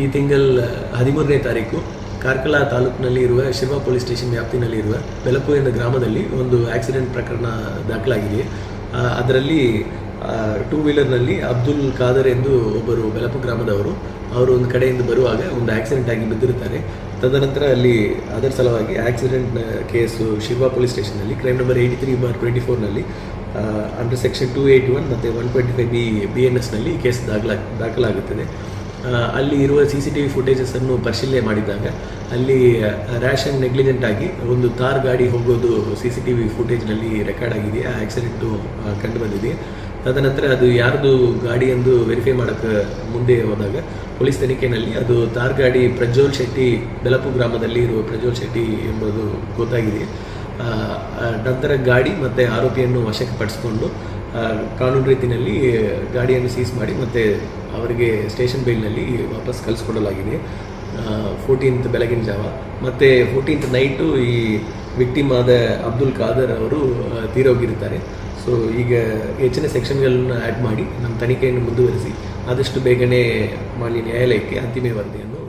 ಈ ತಿಂಗಳ ಹದಿಮೂರನೇ ತಾರೀಕು ಕಾರ್ಕಳ ತಾಲೂಕಿನಲ್ಲಿ ಇರುವ ಶಿರ್ವ ಪೊಲೀಸ್ ಸ್ಟೇಷನ್ ವ್ಯಾಪ್ತಿನಲ್ಲಿ ಇರುವ ಬೆಲಪು ಎಂಬ ಗ್ರಾಮದಲ್ಲಿ ಒಂದು ಆಕ್ಸಿಡೆಂಟ್ ಪ್ರಕರಣ ದಾಖಲಾಗಿದೆ. ಅದರಲ್ಲಿ ಟೂ ವೀಲರ್ನಲ್ಲಿ ಅಬ್ದುಲ್ ಖಾದರ್ ಎಂದು ಒಬ್ಬರು ಬೆಲಪು ಗ್ರಾಮದವರು, ಅವರು ಒಂದು ಕಡೆಯಿಂದ ಬರುವಾಗ ಒಂದು ಆಕ್ಸಿಡೆಂಟ್ ಆಗಿ ಬಿದ್ದಿರುತ್ತಾರೆ. ತದನಂತರ ಅಲ್ಲಿ ಅದರ ಸಲುವಾಗಿ accident case Shirva police ಸ್ಟೇಷನ್ನಲ್ಲಿ, crime number eighty three bar twenty ಫೋರ್ನಲ್ಲಿ under section two eighty one ಮತ್ತು one twenty five B B N ಎಸ್ನಲ್ಲಿ case ದಾಖಲಾ, ದಾಖಲಾಗುತ್ತದೆ. ಅಲ್ಲಿ ಇರುವ ಸಿ ಸಿ ಟಿ ವಿ ಫುಟೇಜಸನ್ನು ಪರಿಶೀಲನೆ ಮಾಡಿದಾಗ ಅಲ್ಲಿ ರ್ಯಾಶ್ ಆ್ಯಂಡ್ ನೆಗ್ಲಿಜೆಂಟ್ ಆಗಿ ಒಂದು ಕಾರ್ ಗಾಡಿ ಹೋಗೋದು ಸಿ ಸಿ ಟಿ ವಿ ಫುಟೇಜ್ನಲ್ಲಿ ರೆಕಾರ್ಡ್ ಆಗಿದೆ, ಆ ಆಕ್ಸಿಡೆಂಟು ಕಂಡು ಬಂದಿದೆ ತದನಂತರ ಅದು ಯಾರ್ದು ಗಾಡಿ ಎಂದು ವೆರಿಫೈ ಮಾಡೋಕ್ಕೆ ಮುಂದೆ ಹೋದಾಗ ಪೊಲೀಸ್ ತನಿಖೆಯಲ್ಲಿ ಅದು ತಾರ್ ಗಾಡಿ ಪ್ರಜ್ವಲ್ ಶೆಟ್ಟಿ ಬೆಲಪು ಗ್ರಾಮದಲ್ಲಿ ಇರುವ ಪ್ರಜ್ವಲ್ ಶೆಟ್ಟಿ ಎಂಬುದು ಗೊತ್ತಾಗಿದೆ. ನಂತರ ಗಾಡಿ ಮತ್ತು ಆರೋಪಿಯನ್ನು ವಶಕ್ಕೆ ಪಡಿಸ್ಕೊಂಡು ಕಾನೂನು ರೀತಿಯಲ್ಲಿ ಗಾಡಿಯನ್ನು ಸೀಸ್ ಮಾಡಿ ಮತ್ತು ಅವರಿಗೆ ಸ್ಟೇಷನ್ ಬೈಲ್ನಲ್ಲಿ ವಾಪಸ್ ಕಳಿಸ್ಕೊಡಲಾಗಿದೆ. ಫೋರ್ಟೀನ್ತ್ ಬೆಳಗಿನ ಜಾವ. ಮತ್ತು ಫೋರ್ಟೀನ್ತ್ ನೈಟು ಈ ವಿಕ್ಟಿಮ್ ಆದ ಅಬ್ದುಲ್ ಖಾದರ್ ಅವರು ತೀರೋಗಿರ್ತಾರೆ ಸೊ ಈಗ ಹೆಚ್ಚಿನ ಸೆಕ್ಷನ್ಗಳನ್ನು ಆ್ಯಡ್ ಮಾಡಿ, ನಮ್ಮ ತನಿಖೆಯನ್ನು ಮುಂದುವರಿಸಿ, ಆದಷ್ಟು ಬೇಗನೆ ಮಾಡಿ ನ್ಯಾಯಾಲಯಕ್ಕೆ ಅಂತಿಮ ವರದಿಯನ್ನು